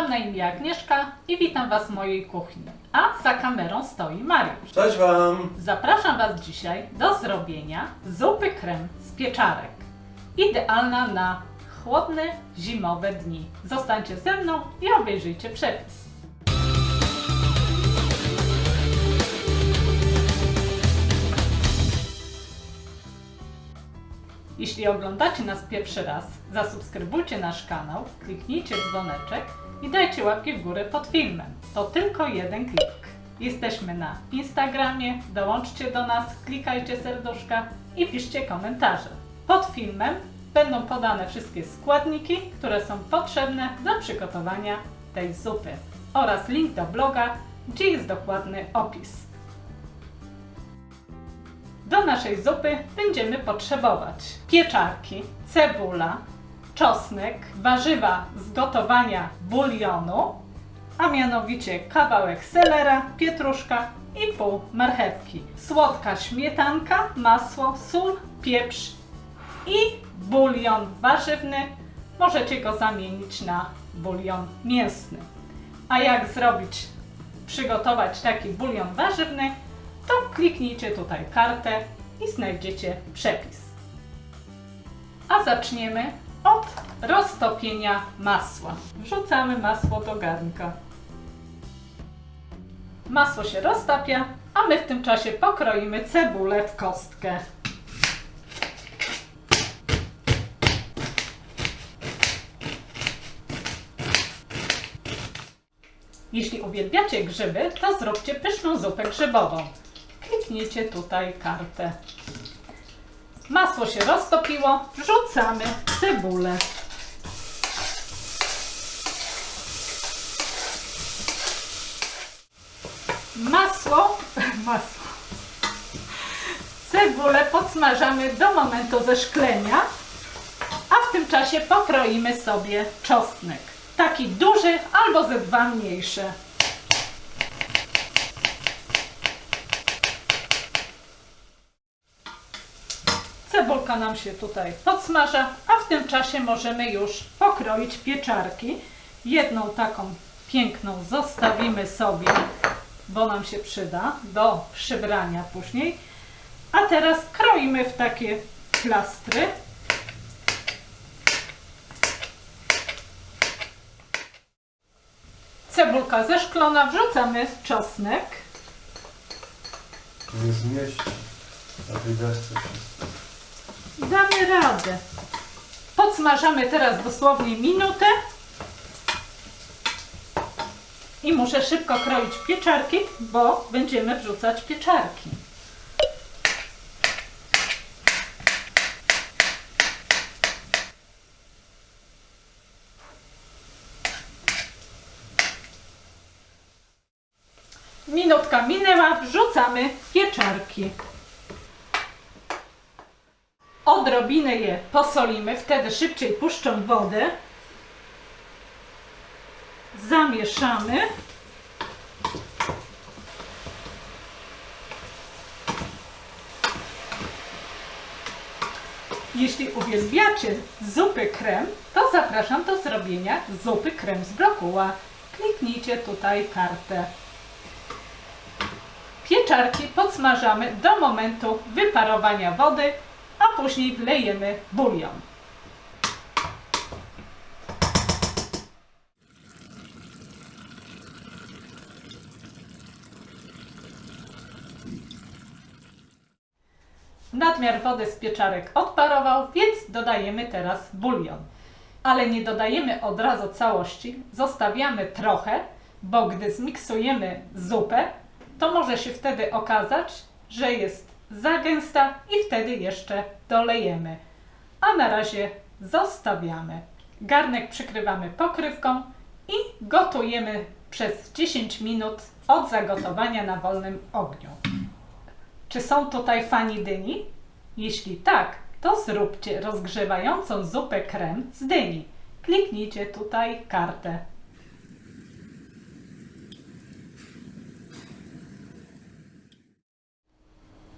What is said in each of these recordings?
Mam na imię Agnieszka i witam Was w mojej kuchni. A za kamerą stoi Mariusz. Cześć Wam! Zapraszam Was dzisiaj do zrobienia zupy krem z pieczarek. Idealna na chłodne, zimowe dni. Zostańcie ze mną i obejrzyjcie przepis. Jeśli oglądacie nas pierwszy raz, zasubskrybujcie nasz kanał, kliknijcie dzwoneczek i dajcie łapki w górę pod filmem. To tylko jeden klik. Jesteśmy na Instagramie, dołączcie do nas, klikajcie serduszka i piszcie komentarze. Pod filmem będą podane wszystkie składniki, które są potrzebne do przygotowania tej zupy oraz link do bloga, gdzie jest dokładny opis. Do naszej zupy będziemy potrzebować pieczarki, cebula, czosnek, warzywa z gotowania bulionu, a mianowicie kawałek selera, pietruszka i pół marchewki, słodka śmietanka, masło, sól, pieprz i bulion warzywny. Możecie go zamienić na bulion mięsny. A jak zrobić, przygotować taki bulion warzywny, to kliknijcie tutaj kartę i znajdziecie przepis. A zaczniemy od roztopienia masła. Wrzucamy masło do garnka. Masło się roztapia, a my w tym czasie pokroimy cebulę w kostkę. Jeśli uwielbiacie grzyby, to zróbcie pyszną zupę grzybową. Kliknijcie tutaj kartę. Masło się roztopiło, wrzucamy cebulę. Masło, masło. Cebulę podsmażamy do momentu zeszklenia, a w tym czasie pokroimy sobie czosnek. Taki duży albo ze dwa mniejsze. Nam się tutaj podsmaża, a w tym czasie możemy już pokroić pieczarki. Jedną taką piękną zostawimy sobie, bo nam się przyda do przybrania później. A teraz kroimy w takie plastry. Cebulka zeszklona, wrzucamy czosnek. Nie zmieści. A widać co wszystko. Damy radę. Podsmażamy teraz dosłownie minutę. I muszę szybko kroić pieczarki, bo będziemy wrzucać pieczarki. Minutka minęła, wrzucamy pieczarki. Odrobinę je posolimy, wtedy szybciej puszczą wodę. Zamieszamy. Jeśli uwielbiacie zupy krem, to zapraszam do zrobienia zupy krem z brokuła. Kliknijcie tutaj kartę. Pieczarki podsmażamy do momentu wyparowania wody, a później wlejemy bulion. Nadmiar wody z pieczarek odparował, więc dodajemy teraz bulion. Ale nie dodajemy od razu całości, zostawiamy trochę, bo gdy zmiksujemy zupę, to może się wtedy okazać, że jest za gęsta i wtedy jeszcze dolejemy. A na razie zostawiamy. Garnek przykrywamy pokrywką i gotujemy przez 10 minut od zagotowania na wolnym ogniu. Czy są tutaj fani dyni? Jeśli tak, to zróbcie rozgrzewającą zupę krem z dyni. Kliknijcie tutaj kartę.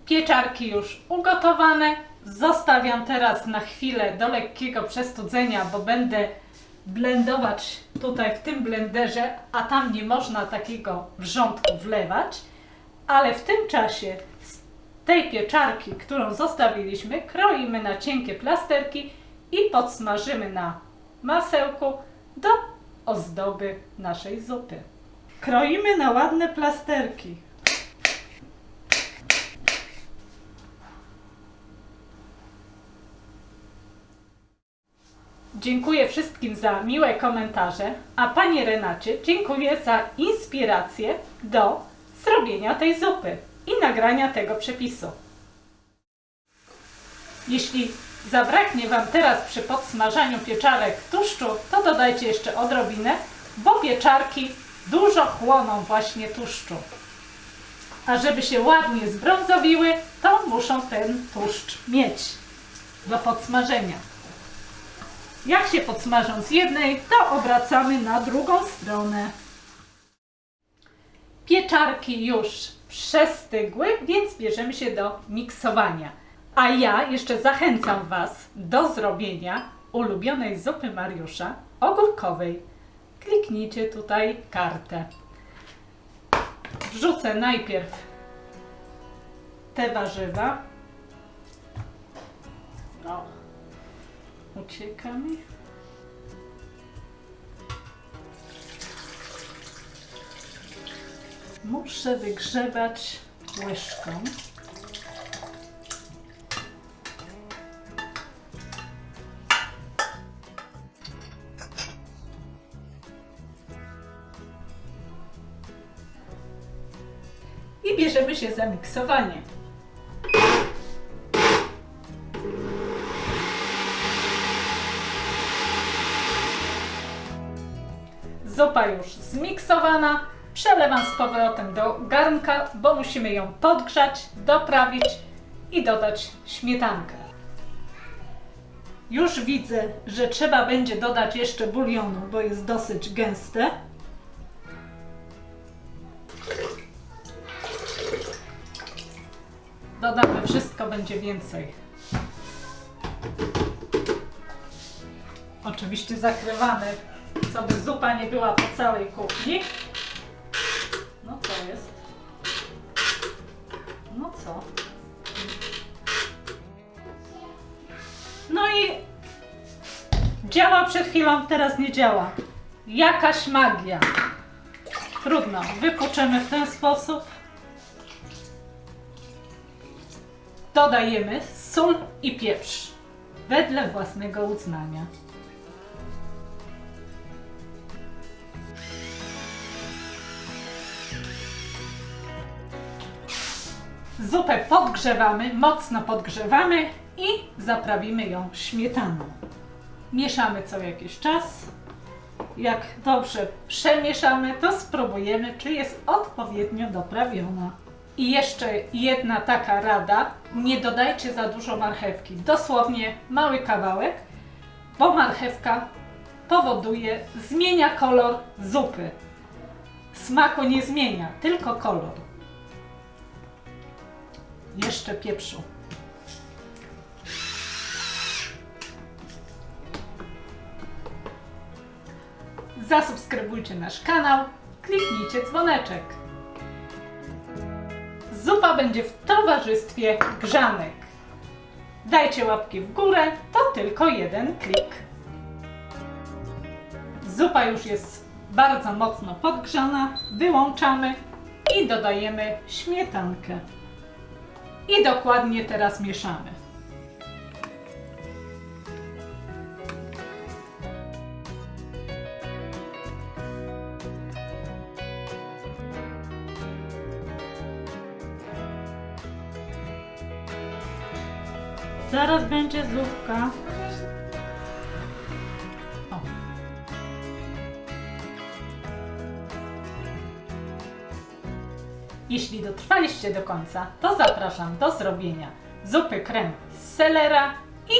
Pieczarki już ugotowane. Zostawiam teraz na chwilę do lekkiego przestudzenia, bo będę blendować tutaj w tym blenderze, a tam nie można takiego wrzątku wlewać, ale w tym czasie z tej pieczarki, którą zostawiliśmy, kroimy na cienkie plasterki i podsmażymy na masełku do ozdoby naszej zupy. Kroimy na ładne plasterki. Dziękuję wszystkim za miłe komentarze, a Pani Renacie dziękuję za inspirację do zrobienia tej zupy i nagrania tego przepisu. Jeśli zabraknie Wam teraz przy podsmażaniu pieczarek tłuszczu, to dodajcie jeszcze odrobinę, bo pieczarki dużo chłoną właśnie tłuszczu. A żeby się ładnie zbrązowiły, to muszą ten tłuszcz mieć do podsmażenia. Jak się podsmażą z jednej, to obracamy na drugą stronę. Pieczarki już przestygły, więc bierzemy się do miksowania. A ja jeszcze zachęcam Was do zrobienia ulubionej zupy Mariusza ogórkowej. Kliknijcie tutaj kartę. Wrzucę najpierw te warzywa. O, ucieka mi. Muszę wygrzewać łyżką. I bierzemy się za miksowanie. Zupa już zmiksowana. Przelewam z powrotem do garnka, bo musimy ją podgrzać, doprawić i dodać śmietankę. Już widzę, że trzeba będzie dodać jeszcze bulionu, bo jest dosyć gęste. Dodamy wszystko, będzie więcej. Oczywiście zakrywamy, żeby zupa nie była po całej kuchni. No co jest? No co? No i działa przed chwilą, teraz nie działa. Jakaś magia. Trudno, wypuczemy w ten sposób. Dodajemy sól i pieprz wedle własnego uznania. Zupę podgrzewamy, mocno podgrzewamy i zaprawimy ją śmietaną. Mieszamy co jakiś czas. Jak dobrze przemieszamy, to spróbujemy, czy jest odpowiednio doprawiona. I jeszcze jedna taka rada: nie dodajcie za dużo marchewki, dosłownie mały kawałek, bo marchewka powoduje, zmienia kolor zupy. Smaku nie zmienia, tylko kolor. Jeszcze pieprzu. Zasubskrybujcie nasz kanał, kliknijcie dzwoneczek. Zupa będzie w towarzystwie grzanek. Dajcie łapki w górę, to tylko jeden klik. Zupa już jest bardzo mocno podgrzana, wyłączamy i dodajemy śmietankę. I dokładnie teraz mieszamy. Zaraz będzie zupka. Jeśli dotrwaliście do końca, to zapraszam do zrobienia zupy krem z selera i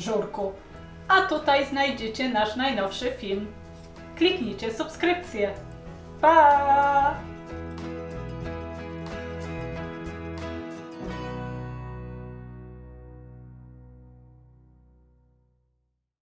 żurku. A tutaj znajdziecie nasz najnowszy film. Kliknijcie subskrypcję. Pa!